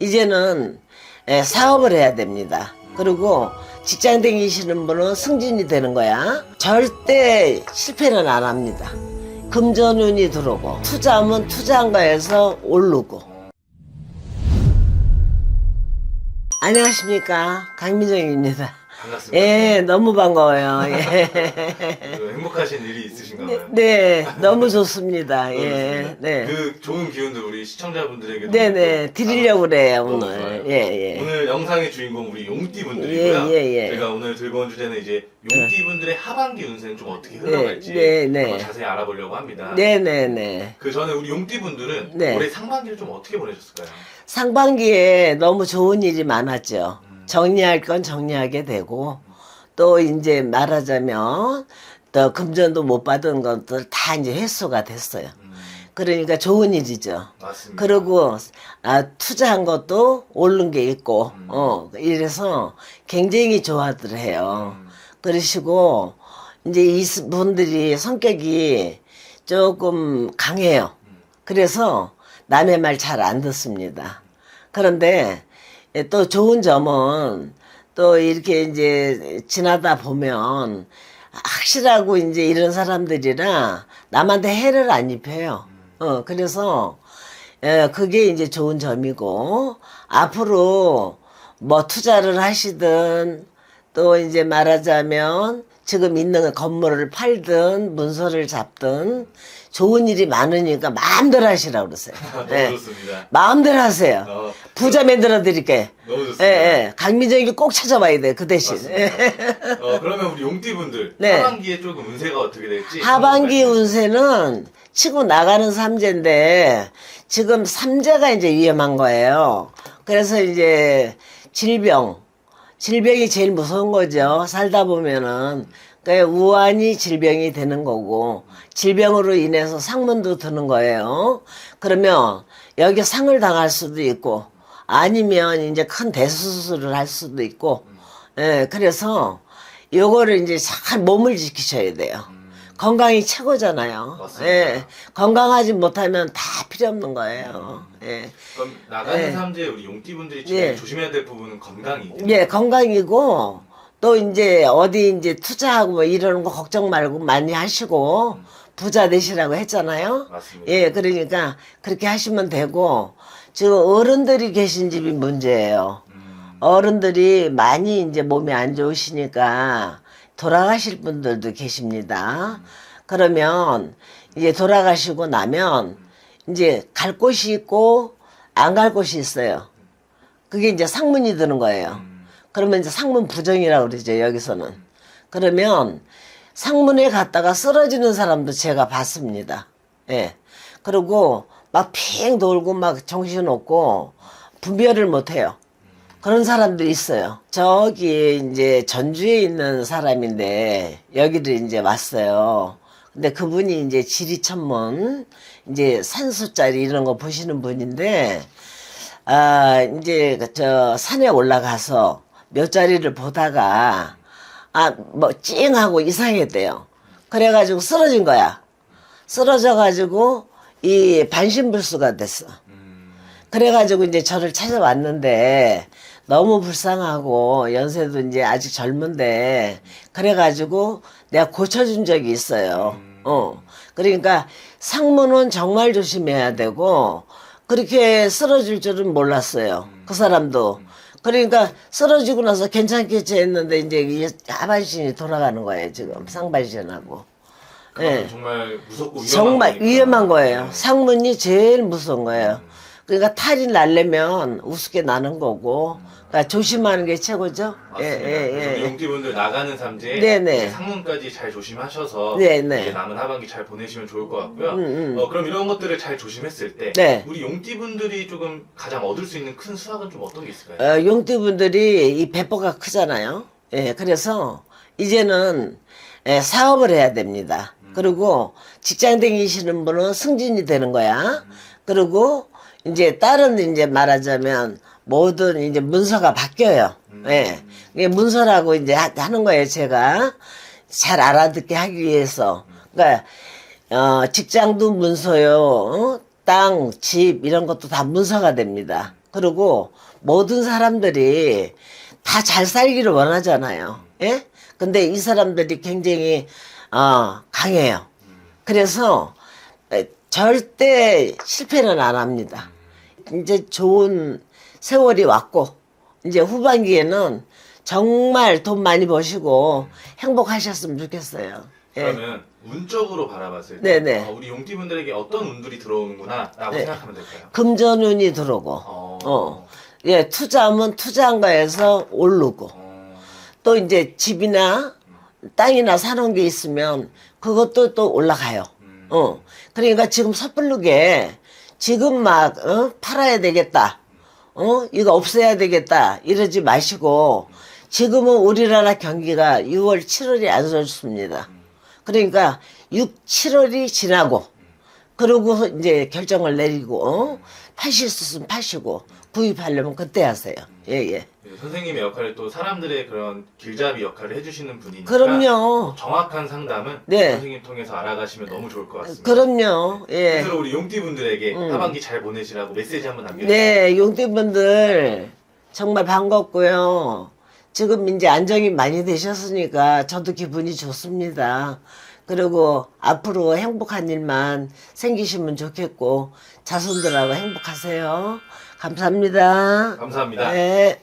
이제는 예, 사업을 해야 됩니다. 그리고 직장 다니시는 분은 승진이 되는 거야. 절대 실패는 안 합니다. 금전운이 들어오고 투자하면 투자한 거에서 오르고. 안녕하십니까 강민정입니다. 반갑습니다. 예, 너무 반가워요. 예. 그 행복하신 일이 있으신가 봐요. 네, 너무 좋습니다. 예, 네. 그 좋은 기운도 우리 시청자분들에게 네네, 드리려고 그래요, 오늘. 좋아요. 예, 예. 오늘 영상의 주인공 우리 용띠분들이고요. 예, 예, 예. 제가 오늘 들고 온 주제는 이제 용띠분들의 하반기 운세는 좀 어떻게 흘러갈지 네, 네. 한번 자세히 알아보려고 합니다. 네네네. 그 전에 우리 용띠분들은 네. 올해 상반기를 좀 어떻게 보내셨을까요? 상반기에 너무 좋은 일이 많았죠. 정리할 건 정리하게 되고, 또 이제 말하자면, 또 금전도 못 받은 것들 다 이제 회수가 됐어요. 음, 그러니까 좋은 일이죠. 맞습니다. 그리고 아, 투자한 것도 오른 게 있고, 음. 어, 이래서 굉장히 좋아들 해요. 음, 그러시고, 이제 이 분들이 성격이 조금 강해요. 그래서 남의 말 잘 안 듣습니다. 그런데 또 좋은 점은 또 이렇게 이제 지나다 보면 확실하고 이제 이런 사람들이라 남한테 해를 안 입혀요. 어, 그래서 예, 그게 이제 좋은 점이고 앞으로 뭐 투자를 하시든 또 이제 말하자면 지금 있는 건물을 팔든 문서를 잡든 좋은 일이 많으니까 마음대로 하시라고 그러세요. 너무 예. 좋습니다. 마음대로 하세요. 어, 부자 만들어 드릴게. 너무 예, 좋습니다. 예. 강민정이 꼭 찾아봐야 돼, 그 대신. 맞습니다. 어, 그러면 우리 용띠분들 네. 하반기에 조금 운세가 어떻게 될지 하반기 한번 운세는 치고 나가는 삼재인데 지금 삼재가 이제 위험한 거예요. 그래서 이제 질병, 질병이 제일 무서운 거죠. 살다 보면은 그러니까 우환이 질병이 되는 거고 질병으로 인해서 상문도 드는 거예요. 그러면 여기 상을 당할 수도 있고 아니면 이제 큰 대수술을 할 수도 있고 예, 그래서 요거를 이제 잘 몸을 지키셔야 돼요. 건강이 최고잖아요. 맞습니다. 예, 건강하지 못하면 다 필요 없는 거예요. 예, 그럼 나가는 네. 삼재 우리 용띠분들이 예. 조심해야 될 부분은 건강이죠. 예, 건강이고 또 이제 어디 이제 투자하고 뭐 이러는 거 걱정 말고 많이 하시고 부자 되시라고 했잖아요. 맞습니다. 예, 그러니까 그렇게 하시면 되고 지금 어른들이 계신 집이 문제예요. 음, 어른들이 많이 이제 몸이 안 좋으시니까 돌아가실 분들도 계십니다. 그러면 이제 돌아가시고 나면 이제 갈 곳이 있고 안 갈 곳이 있어요. 그게 이제 상문이 드는 거예요. 음, 그러면 이제 상문 부정이라고 그러죠, 여기서는. 그러면 상문에 갔다가 쓰러지는 사람도 제가 봤습니다. 예. 그리고 막 핑 돌고 막 정신없고 분별을 못 해요. 그런 사람들이 있어요. 저기 이제 전주에 있는 사람인데 여기를 이제 왔어요. 근데 그분이 이제 지리천문 이제 산수짜리 이런 거 보시는 분인데 아 이제 저 산에 올라가서 몇 자리를 보다가 아 뭐 찡하고 이상했대요. 그래가지고 쓰러진 거야. 쓰러져가지고 이 반신불수가 됐어. 음, 그래가지고 이제 저를 찾아왔는데 너무 불쌍하고 연세도 이제 아직 젊은데 그래가지고 내가 고쳐준 적이 있어요. 어. 그러니까 상문은 정말 조심해야 되고 그렇게 쓰러질 줄은 몰랐어요. 그 사람도. 그러니까 쓰러지고 나서 괜찮겠지 했는데 이제 이 하반신이 돌아가는 거예요 지금 상반신하고. 예. 정말 무섭고 위험한 정말 거니까. 위험한 거예요. 네. 상문이 제일 무서운 거예요. 그러니까 탈이 날려면 우습게 나는 거고, 그러니까 조심하는 게 최고죠. 예, 맞습니다. 예, 우리 예. 용띠분들 나가는 삼재 네네. 이제 상문까지 잘 조심하셔서 네네. 이제 남은 하반기 잘 보내시면 좋을 것 같고요. 음, 음. 어, 그럼 이런 것들을 잘 조심했을 때 네. 우리 용띠분들이 조금 가장 얻을 수 있는 큰 수확은 좀 어떤 게 있을까요? 어, 용띠분들이 이 배포가 크잖아요. 예, 그래서 이제는 예, 사업을 해야 됩니다. 그리고 직장 다니시는 분은 승진이 되는 거야. 그리고 이제 다른 이제 말하자면 모든 이제 문서가 바뀌어요. 예. 이게 문서라고 이제 하- 하는 거예요, 제가. 잘 알아듣게 하기 위해서. 그러니까, 어, 직장도 문서요, 어? 땅, 집, 이런 것도 다 문서가 됩니다. 그리고 모든 사람들이 다 잘 살기를 원하잖아요. 예? 근데 이 사람들이 굉장히 어, 강해요. 그래서 에, 절대 실패는 안 합니다. 이제 좋은 세월이 왔고 이제 후반기에는 정말 돈 많이 버시고 행복하셨으면 좋겠어요. 예. 그러면 운적으로 바라봤을 때 네네. 어, 우리 용띠분들에게 어떤 운들이 들어오는구나라고 네. 생각하면 될까요? 금전운이 들어오고 어. 어. 예, 투자하면 투자한 거에서 오르고 어. 또 이제 집이나 땅이나 사놓은 게 있으면 그것도 또 올라가요. 음. 어. 그러니까 지금 섣부르게 지금 막 어? 팔아야 되겠다. 어? 이거 없애야 되겠다. 이러지 마시고 지금은 우리나라 경기가 6월, 7월이 안 좋습니다. 그러니까 6, 7월이 지나고 그러고 이제 결정을 내리고 어? 파실 수 있으면 파시고 구입하려면 그때 하세요. 예, 예. 네, 선생님의 역할을 또 사람들의 그런 길잡이 역할을 해주시는 분이니까 그럼요. 정확한 상담은 네. 선생님 통해서 알아가시면 너무 좋을 것 같습니다. 그럼요. 예. 끝으로 우리 용띠 분들에게 음. 하반기 잘 보내시라고 메시지 한번 남겨주세요. 네, 용띠분들 정말 반갑고요. 지금 이제 안정이 많이 되셨으니까 저도 기분이 좋습니다. 그리고 앞으로 행복한 일만 생기시면 좋겠고 자손들하고 행복하세요. 감사합니다. 감사합니다. 네.